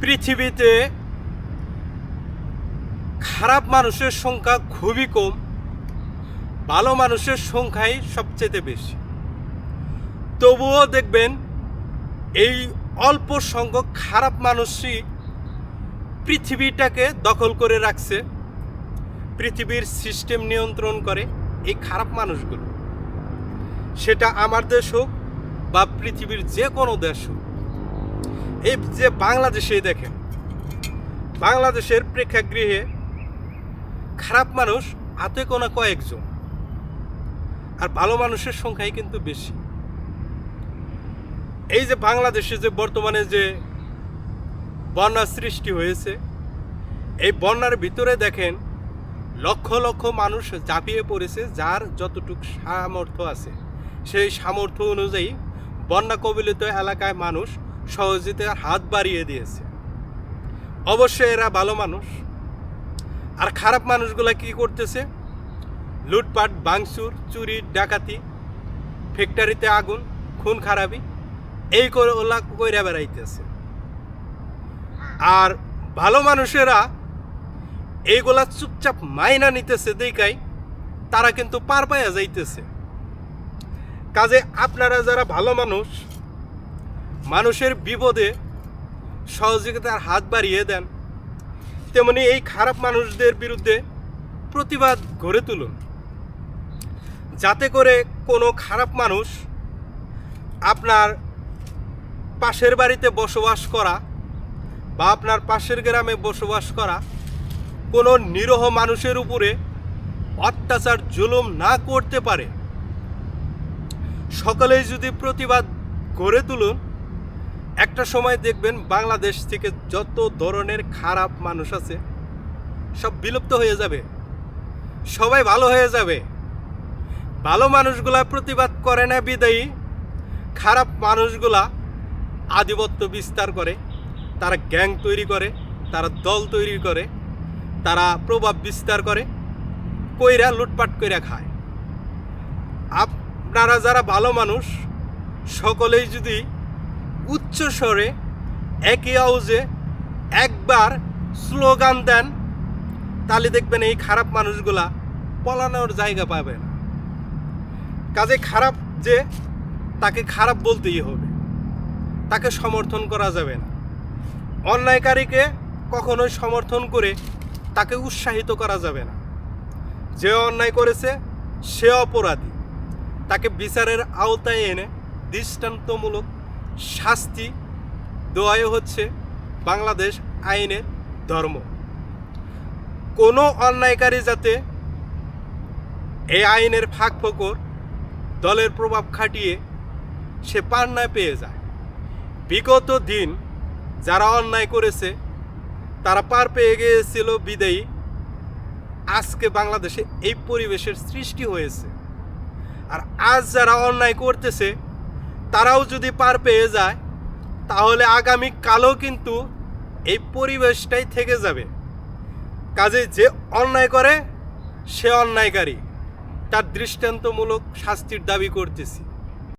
পৃথিবীতে খারাপ মানুষের সংখ্যা খুবই কম, ভালো মানুষের সংখ্যাই সবচেয়ে বেশি। তবুও দেখবেন, এই অল্প সংখ্যক খারাপ মানুষই পৃথিবীটাকে দখল করে রাখছে, পৃথিবীর সিস্টেম নিয়ন্ত্রণ করে এই খারাপ মানুষগুলো। সেটা আমার দেশ হোক বা পৃথিবীর যে কোনো দেশ হোক এই যে বাংলাদেশে দেখেন, বাংলাদেশের প্রেক্ষাগৃহে খারাপ মানুষ হাতে কোনা কয়েকজন, আর ভালো মানুষের সংখ্যাই কিন্তু বেশি। এই যে বাংলাদেশে যে বর্তমানে যে বন্যার সৃষ্টি হয়েছে, এই বন্যার ভিতরে দেখেন লক্ষ লক্ষ মানুষ ঝাঁপিয়ে পড়েছে, যার যতটুক সামর্থ্য আছে। সেই সামর্থ্য অনুযায়ী বন্যা কবলিত এলাকায় মানুষ সহযোগিতার হাত বাড়িয়ে দিয়েছে। অবশ্যই এরা ভালো মানুষ। আর খারাপ মানুষগুলা কি করতেছে? লুটপাট বাংসুর চুরি, ডাকাতি, ফ্যাক্টরিতে আগুন, খুন, খারাপি, এই ওলা কইরা বেড়াইতেছে। আর ভালো মানুষেরা এইগুলা চুপচাপ মাইনা নিতেছে দেখাই তারা কিন্তু পার পাইয়া যাইতেছে। কাজে আপনারা যারা ভালো মানুষ মানুষের বিপদে সহযোগিতার হাত বাড়িয়ে দেন, তেমনি এই খারাপ মানুষদের বিরুদ্ধে প্রতিবাদ গড়ে তুলুন। যাতে করে কোনো খারাপ মানুষ আপনার পাশের বাড়িতে বসবাস করা বা আপনার পাশের গ্রামে বসবাস করা কোনো নিরহ মানুষের উপরে অত্যাচার, জুলুম না করতে পারে। সকলেই যদি প্রতিবাদ গড়ে তুলুন একটা সময় দেখবেন বাংলাদেশ থেকে যত ধরনের খারাপ মানুষ আছে, সব বিলুপ্ত হয়ে যাবে। সবাই ভালো হয়ে যাবে। ভালো মানুষগুলা প্রতিবাদ করে না বিদায়ী। খারাপ মানুষগুলা আধিপত্য বিস্তার করে। তারা গ্যাং তৈরি করে, তারা দল তৈরি করে, তারা প্রভাব বিস্তার করে, কইরা লুটপাট কইরা খায়। আপনারা যারা ভালো মানুষ, সকলেই যদি উচ্চ স্বরে, একই আউজে একবার স্লোগান দেন, তাহলে দেখবেন এই খারাপ মানুষগুলা পলানোর জায়গা পাবে না। কাজে খারাপ যে, তাকে খারাপ বলতেই হবে। তাকে সমর্থন করা যাবে না। অন্যায়কারীকে কখনোই সমর্থন করে তাকে উৎসাহিত করা যাবে না। যে অন্যায় করেছে, সে অপরাধী। তাকে বিচারের আওতায় এনে দৃষ্টান্তমূলক শাস্তি দেওয়াই হচ্ছে বাংলাদেশ আইনের ধর্ম। কোনো অন্যায়কারী যাতে এই আইনের ফাঁক ফোকর দলের প্রভাব খাটিয়ে সে পার না পেয়ে যায়। বিগত দিন যারা অন্যায় করেছে, তারা পার পেয়ে গিয়েছিল বিদায়ী। আজকে বাংলাদেশে এই পরিবেশের সৃষ্টি হয়েছে। আর আজ যারা অন্যায় করতেছে তারাও যদি পার পেয়ে যায়, তাহলে আগামী কালও কিন্তু এই পরিবেশটাই থেকে যাবে। কাজে যে অন্যায় করে, সে অন্যায়কারী। তার দৃষ্টান্তমূলক শাস্তির দাবি করতেছি।